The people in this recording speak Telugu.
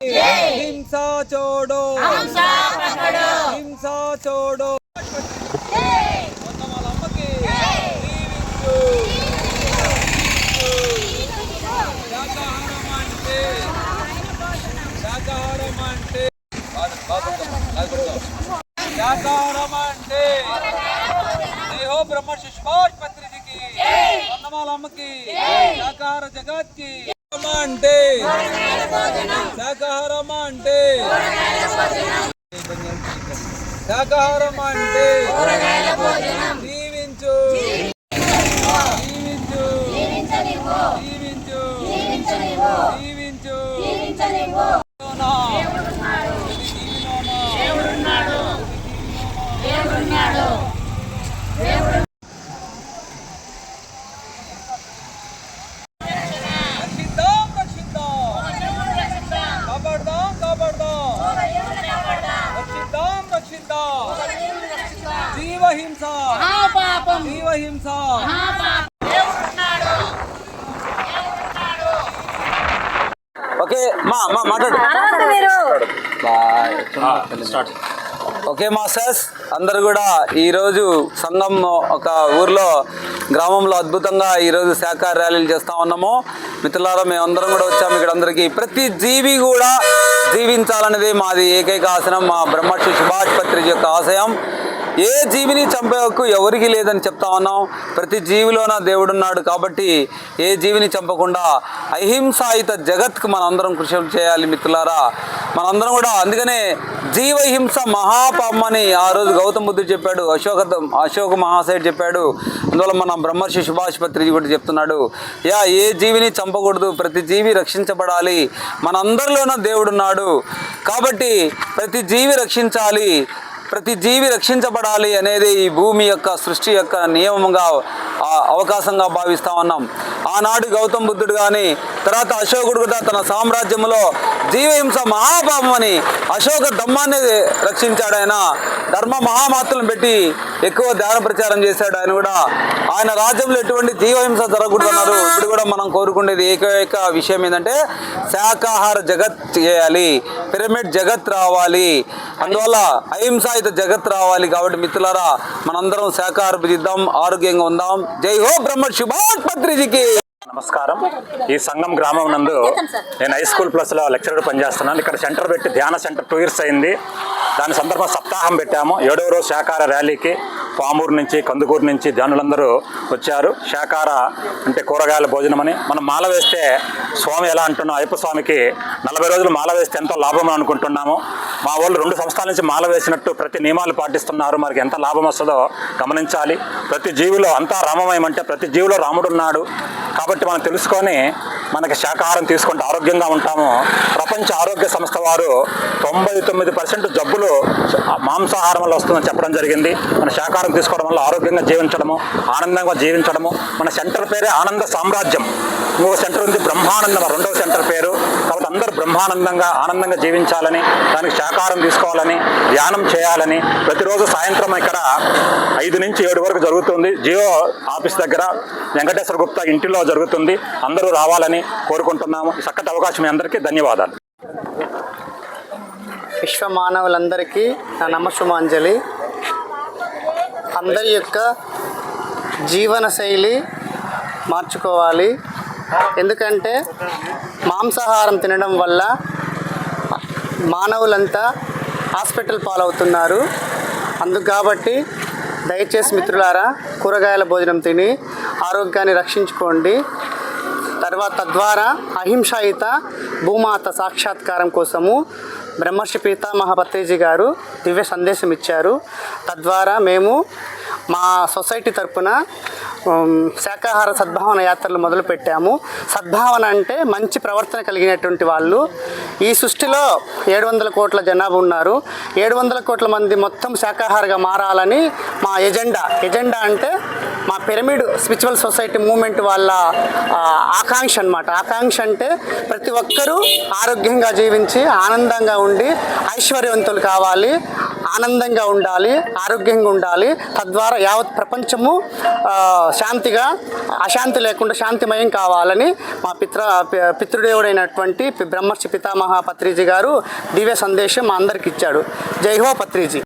హింసా చోడో. హింసా చోడో. శాకాహారం అంటే శాకాహారం అంటే కాదు, కాదు, కాదు, కాదు. శాకాహారం అంటే జై హో బ్రహ్మ వందమాల అమ్మకి శాకాహార జగత్కి. అంటే శాకాహారం అంటే? శాకాహారం అంటే జీవించు జీవించు జీవించు జీవించు జీవించు రక్షిద్దాం రక్షిద్దాం కాపాడదాం కాపాడదాం రక్షిద్దాం రక్షిద్దాం జీవహింస. జీవహింస. ఓకే మా మా మాట్లాడు. ఓకే మాస్టర్స్ అందరు కూడా ఈరోజు సంఘం ఒక ఊర్లో గ్రామంలో అద్భుతంగా ఈరోజు శాఖ ర్యాలీలు చేస్తా ఉన్నాము. మిత్రులారా మేమందరం కూడా వచ్చాము. ఇక్కడ అందరికీ ప్రతి జీవి కూడా జీవించాలనేది మాది ఏకైక ఆసనం మా బ్రహ్మర్షి సుభాష్ పత్రిజీ యొక్క ఆశయం. ఏ జీవిని చంపే హక్కు ఎవరికి లేదని చెప్తా ఉన్నాం. ప్రతి జీవిలోన దేవుడున్నాడు కాబట్టి ఏ జీవిని చంపకుండా అహింసాయుత జగత్కు మనందరం కృషి చేయాలి మిత్రులారా. మనందరం కూడా అందుకనే జీవహింస మహాపాపమని ఆ రోజు గౌతమ బుద్ధుడు చెప్పాడు అశోక అశోక మహాశయుడు చెప్పాడు. అందువల్ల మన బ్రహ్మర్షి సుభాష్ పత్రిజీ కూడా చెప్తున్నాడు యా ఏ జీవిని చంపకూడదు ప్రతి జీవి రక్షించబడాలి. మనందరిలోన దేవుడున్నాడు కాబట్టి ప్రతి జీవి రక్షించాలి. ప్రతి జీవి రక్షించబడాలి అనేది ఈ భూమి యొక్క సృష్టి యొక్క నియమంగా అవకాశంగా భావిస్తా ఉన్నాం. ఆనాడు గౌతమ బుద్ధుడు కానీ తర్వాత అశోకుడు కూడా తన సామ్రాజ్యంలో జీవహింస మహాపాపం అని అశోక ధమ్మాన్ని రక్షించాడు ఆయన. ధర్మ మహామాతలను పెట్టి ఎక్కువ ధ్యాన ప్రచారం చేశాడు ఆయన కూడా. ఆయన రాజ్యంలో ఎటువంటి జీవహింస జరగకూడదు అన్నారు ఇప్పుడు కూడా మనం కోరుకునేది ఏకైక విషయం ఏంటంటే శాకాహార జగత్ చేయాలి పిరమిడ్ జగత్ రావాలి. అందువల్ల అహింసాయుత జగత్ రావాలి కాబట్టి మిత్రులారా మనందరం శాకాహార భుజిద్దాం ఆరోగ్యంగా ఉందాం. జై హో బ్రహ్మ శుభాత్పత్రిజికి నమస్కారం. ఈ సంఘం గ్రామం నందు నేను హై స్కూల్ ప్లస్లో లెక్చరర్ పనిచేస్తున్నాను. ఇక్కడ సెంటర్ పెట్టి ధ్యాన సెంటర్ టూ ఇయర్స్ అయింది. దాని సందర్భంగా సప్తాహం పెట్టాము. ఏడవ రోజు శాకార ర్యాలీకి పామూరు నుంచి కందుకూరు నుంచి ధ్యానులందరూ వచ్చారు. శాకార అంటే కూరగాయల భోజనం అని. మనం మాల వేస్తే స్వామి ఎలా అంటున్నాం అయ్యప్ప స్వామికి నలభై రోజులు మాల వేస్తే ఎంతో లాభం అని అనుకుంటున్నాము. మా వాళ్ళు రెండు సంవత్సరాల నుంచి మాల వేసినట్టు ప్రతి నియమాలు పాటిస్తున్నారు. మనకి ఎంత లాభం వస్తుందో గమనించాలి. ప్రతి జీవిలో అంతా రామమయం అంటే ప్రతి జీవిలో రాముడు ఉన్నాడు. కాబట్టి మనం తెలుసుకొని మనకి శాకాహారం తీసుకుంటే ఆరోగ్యంగా ఉంటాము. ప్రపంచ ఆరోగ్య సంస్థ వారు తొంభై తొమ్మిది పర్సెంట్ జబ్బులు మాంసాహారం వల్ల వస్తుందని చెప్పడం జరిగింది. మన శాకాహారం తీసుకోవడం వల్ల ఆరోగ్యంగా జీవించడము ఆనందంగా జీవించడము మన సెంటర్ పేరే ఆనంద సామ్రాజ్యం. ఇంకో సెంటర్ ఉంది బ్రహ్మానందం రెండవ సెంటర్ పేరు. కాబట్టి అందరూ బ్రహ్మానందంగా ఆనందంగా జీవించాలని దానికి శాకాహారం తీసుకోవాలని ధ్యానం చేయాలని ప్రతిరోజు సాయంత్రం ఇక్కడ ఐదు నుంచి ఏడు వరకు జరుగుతుంది. జియో ఆఫీస్ దగ్గర వెంకటేశ్వర గుప్తా ఇంటిలో జరుగుతుంది. అందరూ రావాలని కోరుకుంటున్నాము. చక్కటి అవకాశం మీ అందరికీ ధన్యవాదాలు. విశ్వ మానవులందరికీ నా నమస్సుమాంజలి. అందరి యొక్క జీవన శైలి మార్చుకోవాలి. ఎందుకంటే మాంసాహారం తినడం వల్ల మానవులంతా హాస్పిటల్ పాలవుతున్నారు. అందుకు కాబట్టి దయచేసి మిత్రులారా కూరగాయల భోజనం తిని ఆరోగ్యాన్ని రక్షించుకోండి. తర్వాత తద్వారా అహింసాయుత భూమాత సాక్షాత్కారం కోసము బ్రహ్మర్షి పీతామహ పత్రిజీ గారు దివ్య సందేశం ఇచ్చారు తద్వారా మేము మా సొసైటీ తరపున శాకాహార సద్భావన యాత్రలు మొదలుపెట్టాము సద్భావన అంటే మంచి ప్రవర్తన కలిగినటువంటి వాళ్ళు. ఈ సృష్టిలో ఏడు వందల కోట్ల జనాభా ఉన్నారు. ఏడు వందల కోట్ల మంది మొత్తం శాకాహారగా మారాలని మా ఎజెండా. ఎజెండా అంటే మా పిరమిడ్ స్పిరిచువల్ సొసైటీ మూమెంట్ వాళ్ళ ఆకాంక్ష అనమాట ఆకాంక్ష అంటే ప్రతి ఒక్కరూ ఆరోగ్యంగా జీవించి ఆనందంగా ఉండి ఐశ్వర్యవంతులు కావాలి. ఆనందంగా ఉండాలి ఆరోగ్యంగా ఉండాలి. తద్వారా యావత్ ప్రపంచము శాంతిగా అశాంతి లేకుండా శాంతిమయం కావాలని మా పిత్ర పితృదేవుడైనటువంటి బ్రహ్మర్షి పితామహ పత్రిజీ గారు దివ్య సందేశం మా అందరికి ఇచ్చాడు. జై హో పత్రిజీ.